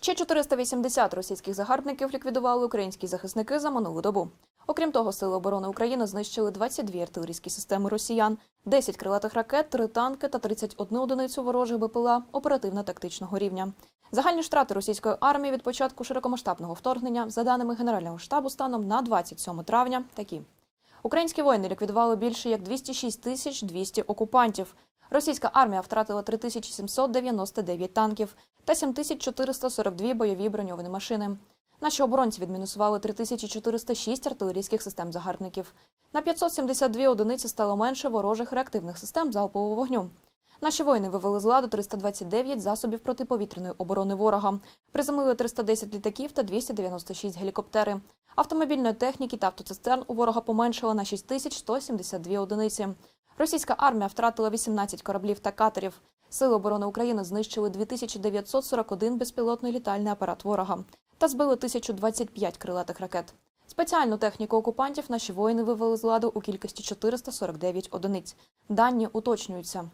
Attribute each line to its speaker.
Speaker 1: Ще 480 російських загарбників ліквідували українські захисники за минулу добу. Окрім того, сили оборони України знищили 22 артилерійські системи росіян, 10 крилатих ракет, 3 танки та 31 одиницю ворожих БПЛА оперативно-тактичного рівня. Загальні втрати російської армії від початку широкомасштабного вторгнення, за даними Генерального штабу, станом на 27 травня, такі. Українські воїни ліквідували більше як 206 тисяч 200 окупантів. Російська армія втратила 3799 танків та 7442 бойові броньовані машини. Наші оборонці відмінусували 3406 артилерійських систем загарбників. На 572 одиниці стало менше ворожих реактивних систем залпового вогню. Наші воїни вивели з ладу 329 засобів протиповітряної оборони ворога, приземлили 310 літаків та 296 гелікоптери. Автомобільної техніки та автоцистерн у ворога поменшало на 6172 одиниці. Російська армія втратила 18 кораблів та катерів. Сили оборони України знищили 2941 безпілотний літальний апарат ворога та збили 1025 крилатих ракет. Спеціальну техніку окупантів наші воїни вивели з ладу у кількості 449 одиниць. Дані уточнюються.